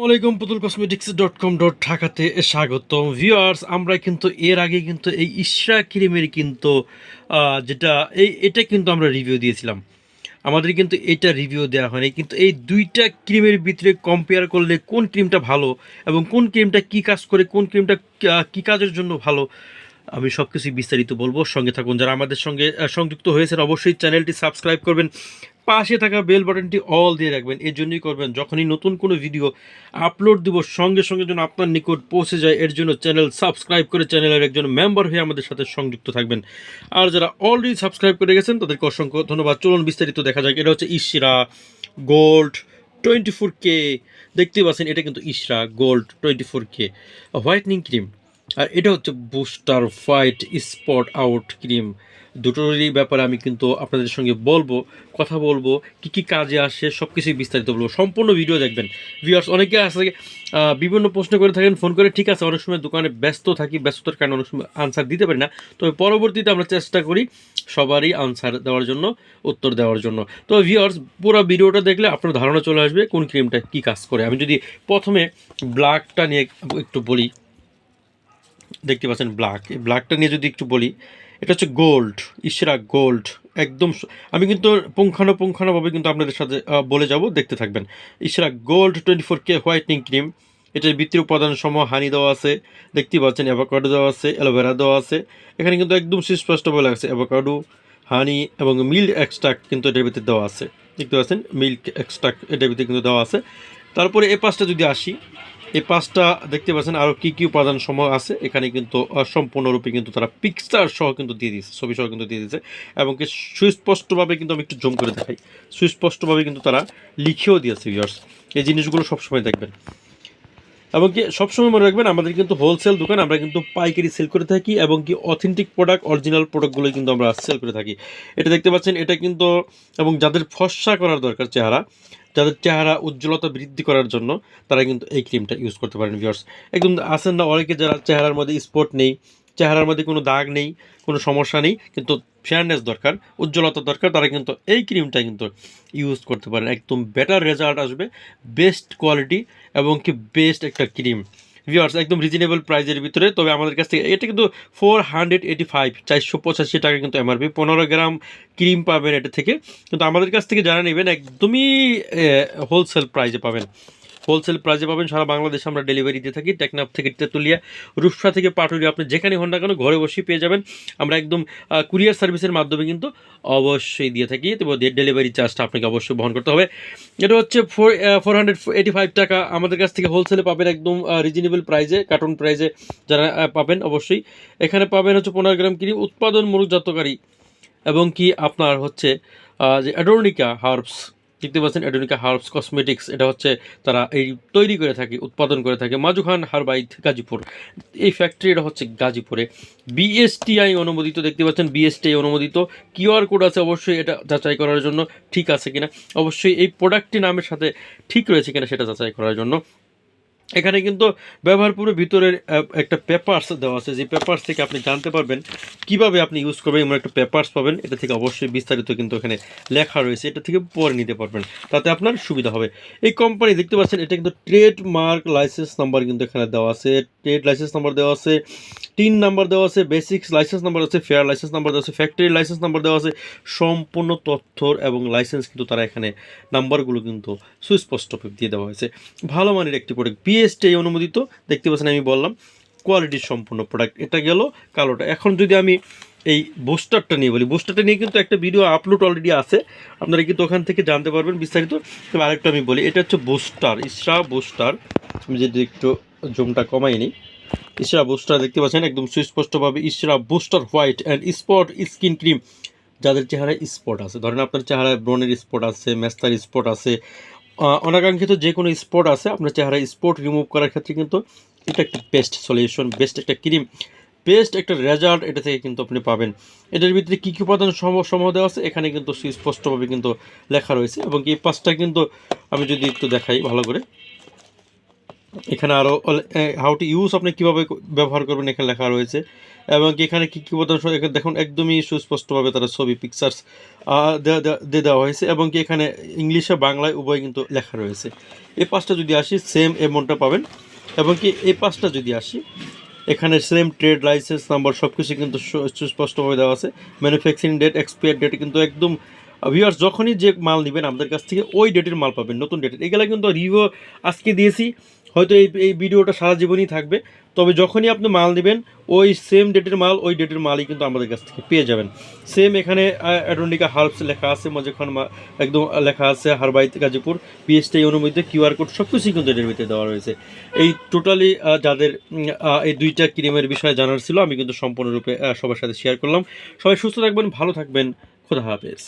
আসসালামাইকুম পুতুল cosmetics dot com dot ঢাকাতে স্বাগতম। ভিউয়ার্স আমরা কিন্তু এর আগে কিন্তু এই ইশরা ক্রিমের কিন্তু যেটা, এই, এটা কিন্তু আমরা রিভিউ দিয়েছিলাম। আমাদের কিন্তু এটা রিভিউ দেওয়া হয়নি, কিন্তু এই দুইটা ক্রিমের ভিতরে কম্পেয়ার করলে কোন ক্রিমটা ভালো এবং কোন ক্রিমটা কি কাজ করে, কোন ক্রিমটা কি কাজের জন্য ভালো আমি সব কিছুই বিস্তারিত বলব। সঙ্গে থাকুন, যারা আমাদের সঙ্গে সংযুক্ত হয়েছেন, অবশ্যই চ্যানেলটি সাবস্ক্রাইব করবেন। পাশে থাকা বেল বাটনটি অল দিয়ে রাখবেন। এর জন্যই করবেন, যখনই নতুন কোনো ভিডিও আপলোড দিব, সঙ্গে সঙ্গে যেন আপনার নিকট পৌঁছে যায়, এর জন্য চ্যানেল সাবস্ক্রাইব করে চ্যানেলের একজন মেম্বার হয়ে আমাদের সাথে সংযুক্ত থাকবেন। আর যারা অলরেডি সাবস্ক্রাইব করে গেছেন, তাদেরকে অসংখ্য ধন্যবাদ। চলুন বিস্তারিত দেখা যাক। এটা হচ্ছে Ishra gold twenty four K. দেখতেই পাচ্ছেন, এটা কিন্তু Ishra gold twenty four K. Whitening cream. আর এটা হচ্ছে booster fight spot out cream দুটোরই ব্যাপারে আমি কিন্তু আপনাদের সঙ্গে বলব কথা বলব কি কি কাজে আসে সব কিছুই বিস্তারিত বলব। সম্পূর্ণ ভিডিও দেখবেন। ভিউয়ার্স অনেকে আহ, বিভিন্ন প্রশ্ন করে থাকেন ফোন করে ঠিক আছে অনেক সময় দোকানে ব্যস্ত থাকি ব্যস্ততার কারণে অনেক সময় আনসার দিতে পারি না। তবে পরবর্তীতে আমরা চেষ্টা করি সবারই আনসার দেওয়ার জন্য উত্তর দেওয়ার জন্য। তো ভিউয়ার্স পুরো ভিডিওটা দেখলে আপনার ধারণা চলে আসবে কোন ক্রিমটা কি কাজ করে। আমি যদি প্রথমে ব্ল্যাকটা নিয়ে একটু বলি। দেখতে পাচ্ছেন ব্ল্যাক এই ব্ল্যাকটা নিয়ে যদি একটু বলি, এটা হচ্ছে গোল্ড ইশরা গোল্ড একদম আমি কিন্তু পুঙ্খানুপুঙ্খানুভাবে কিন্তু আপনাদের সাথে বলে যাব, দেখতে থাকবেন। Ishra gold twenty four K whitening cream এটার ভিত্তির উপাদান সমূহ হানি দেওয়া আছে, দেখতে পাচ্ছেন অ্যাভোকাডো দেওয়া আছে অ্যালোভেরা দেওয়া আছে। এখানে কিন্তু একদম সুস্পষ্ট বলে আছে অ্যাভোকাডো হানি এবং মিল্ক এক্সট্রাক্ট কিন্তু এটার ভিতরে দেওয়া আছে। দেখতে পাচ্ছেন মিল্ক এক্সট্রাক্ট এটার ভিতরে কিন্তু দেওয়া আছে। তারপরে এই পাঁচটা যদি আসি এই পাঁচটা দেখতে পাচ্ছেন আরও কী কী উপাদান সমূহ আছে। এখানে কিন্তু সম্পূর্ণরূপে কিন্তু তারা পিকচার সহ কিন্তু দিয়ে দিয়েছে, ছবি সহ কিন্তু দিয়ে দিয়েছে এবং কি সুস্পষ্টভাবে কিন্তু আমি একটু জুম করে দেখাই। সুস্পষ্টভাবে কিন্তু তারা লিখেও দিয়েছে ভিউয়ার্স এই জিনিসগুলো সবসময় দেখবেন। এবং কি সবসময় মনে রাখবেন, আমাদের কিন্তু হোলসেল দোকান, আমরা কিন্তু পাইকারি সেল করে থাকি এবং কি অথেন্টিক প্রোডাক্ট অরিজিনাল প্রোডাক্টগুলো কিন্তু আমরা সেল করে থাকি। এটা দেখতে পাচ্ছেন, এটা কিন্তু, এবং যাদের ফর্সা করার দরকার চেহারা, যাদের চেহারা উজ্জ্বলতা বৃদ্ধি করার জন্য, তারা কিন্তু এই ক্রিমটা ইউজ করতে পারেন ভিউয়ার্স একদম আসেন না, অনেকে যারা চেহারার মধ্যে স্পট নেই চেহারার মধ্যে কোনো দাগ নেই, কোনো সমস্যা নেই, কিন্তু ফেয়ারনেস দরকার, উজ্জ্বলতা দরকার, তারা কিন্তু এই ক্রিমটা কিন্তু ইউজ করতে পারেন। একদম বেটার রেজাল্ট আসবে বেস্ট কোয়ালিটি এবং কি বেস্ট একটা ক্রিম ভিউয়ার্স একদম রিজনেবল প্রাইজের ভিতরে, তবে আমাদের কাছ থেকে এটা কিন্তু ফোর হান্ড্রেড এইটি ফাইভ চারশো পঁচাশি টাকা কিন্তু এমআরপি পনেরো গ্রাম ক্রিম পাবেন এটা থেকে। কিন্তু আমাদের কাছ থেকে যারা নেবেন, একদমই হোলসেল প্রাইজে পাবেন। হোলসেল প্রাইজে পাবেন। সারা বাংলাদেশে আমরা ডেলিভারি দিয়ে থাকি। টেকনাফ থেকে তেতুলিয়া, রূপসা থেকে পাটুরিয়া আপনি যেখানে হন না কেন, ঘরে বসেই পেয়ে যাবেন। আমরা একদম কুরিয়ার সার্ভিসের মাধ্যমে কিন্তু অবশ্যই দিয়ে থাকি। তো ডেলিভারি চার্জটা আপনাকে অবশ্যই বহন করতে হবে। এটা হচ্ছে ফোর ফোর হান্ড্রেড ফাইভ টাকা। আমাদের কাছ থেকে হোলসেলে পাবেন একদম রিজনেবল প্রাইজে কার্টুন প্রাইজে যারা পাবেন অবশ্যই। এখানে পাবেন হচ্ছে পনেরো গ্রাম ক্রিম উৎপাদন মূলজাতকারী এবং কি আপনার হচ্ছে যে অ্যাডোর্নিকা হার্বস দেখতে পাচ্ছেন অ্যাডোনিকা হার্বস কসমেটিক্স, এটা হচ্ছে তারা এই তৈরি করে থাকে, উৎপাদন করে থাকে মাজুখান হারবাইথ গাজীপুর। এই ফ্যাক্টরি এটা হচ্ছে গাজীপুরে। বিএসটিআই অনুমোদিত, দেখতে পাচ্ছেন বিএসটিআই অনুমোদিত। কিউআর কোড আছে, অবশ্যই এটা যাচাই করার জন্য ঠিক আছে কিনা। অবশ্যই এই প্রোডাক্টটি নামের সাথে ঠিক রয়েছে কিনা সেটা যাচাই করার জন্য। এখানে কিন্তু ব্যবহার পুরো ভিতরের একটা পেপার্স দেওয়া আছে। যে পেপার্স থেকে আপনি জানতে পারবেন কীভাবে আপনি ইউজ করবেন, এমন একটা পেপার্স পাবেন। এটা থেকে অবশ্যই বিস্তারিত কিন্তু এখানে লেখা রয়েছে। এটা থেকে পরে নিতে পারবেন। তাতে আপনার সুবিধা হবে। এই কোম্পানি দেখতে পাচ্ছেন, এটা কিন্তু ট্রেডমার্ক লাইসেন্স নাম্বার কিন্তু এখানে দেওয়া আছে। ট্রেড লাইসেন্স নাম্বার দেওয়া আছে। তিন নাম্বার দেওয়া আছে বেসিক্স লাইসেন্স নাম্বার আছে ফেয়ার লাইসেন্স নাম্বার দেওয়া আছে ফ্যাক্টরি লাইসেন্স নাম্বার দেওয়া আছে, সম্পূর্ণ তথ্যর এবং লাইসেন্স কিন্তু তারা এখানে নাম্বারগুলো কিন্তু সুস্পষ্ট দিয়ে দেওয়া হয়েছে। ভালো মানের একটি প্রোডাক্ট বিএসটি অনুমোদিত, দেখতে পাচ্ছেন আমি বললাম কোয়ালিটির সম্পূর্ণ প্রোডাক্ট এটা গেল কালোটা। এখন যদি আমি এই বুস্টারটা নিয়ে বলি বুস্টারটা নিয়ে কিন্তু একটা ভিডিও আপলোড অলরেডি আছে, আপনারা কিন্তু ওখান থেকে জানতে পারবেন বিস্তারিত। তবে আরেকটা আমি বলি, এটা হচ্ছে বুস্টার ইসরা বুস্টার আমি যদি একটু জুমটা কমাই নিই। ইসরা বুস্টার দেখতে পাচ্ছেন, একদম সুস্পষ্টভাবে Isra booster white and spot skin cream যাদের চেহারায় স্পট আছে, ধরেন আপনার চেহারায় ব্রণের স্পট আছে, মেস্তার স্পট আছে অনাকাঙ্ক্ষিত যে কোনো স্পট আছে, আপনার চেহারায় স্পট রিমুভ করার ক্ষেত্রে কিন্তু এটা একটা বেস্ট সলিউশন বেস্ট একটা ক্রিম বেস্ট একটা রেজাল্ট এটা থেকে কিন্তু আপনি পাবেন। এটার ভিতরে কী কী উপাদান সম- সমূহ দেওয়া আছে, এখানে কিন্তু সুস্পষ্টভাবে কিন্তু লেখা রয়েছে এবং এই পাঁচটা কিন্তু আমি যদি একটু দেখাই ভালো করে। এখানে আরও হাউ টু ইউজ আপনি কীভাবে ব্যবহার করবেন এখানে লেখা রয়েছে। এবং এখানে কী কী এখানে দেখুন একদমই সুস্পষ্টভাবে তারা ছবি পিকচার্স দিয়ে দেওয়া হয়েছে এবং কি এখানে ইংলিশে, বাংলায় উভয় কিন্তু লেখা রয়েছে। এই পাঁচটা যদি আসি সেম অ্যামাউন্টটা পাবেন। এবং কি এই পাঁচটা যদি আসি, এখানে সেম ট্রেড লাইসেন্স নাম্বার সব কিছু কিন্তু সুস্পষ্টভাবে দেওয়া আছে। ম্যানুফ্যাকচারিং ডেট এক্সপায়ার ডেট কিন্তু একদম ভিউয়ার্স যখনই যে মাল নেবেন আমাদের কাছ থেকে ওই ডেটের মাল পাবেন, নতুন ডেটের এগুলো কিন্তু রিভিউ আজকে দিয়েছি। হয়তো এই এই ভিডিওটা সারা জীবনই থাকবে। তবে যখনই আপনি মাল নেবেন, ওই সেম ডেটের মাল, ওই ডেটের মালই কিন্তু আমাদের কাছ থেকে পেয়ে যাবেন। সেম এখানে অ্যাডোনিকা হার্বস লেখা আছে মজেখান একদম লেখা আছে হারবাইত গাজীপুর পিএসটি অনুমতি কিউআর কোড সব কিছুই কিন্তু এটার ভিতরে দেওয়া রয়েছে। এই টোটালি যাদের এই দুইটা ক্রিমের বিষয়ে জানার ছিল, আমি কিন্তু সম্পূর্ণরূপে সবার সাথে শেয়ার করলাম। সবাই সুস্থ থাকবেন, ভালো থাকবেন, খোদা হাফেজ।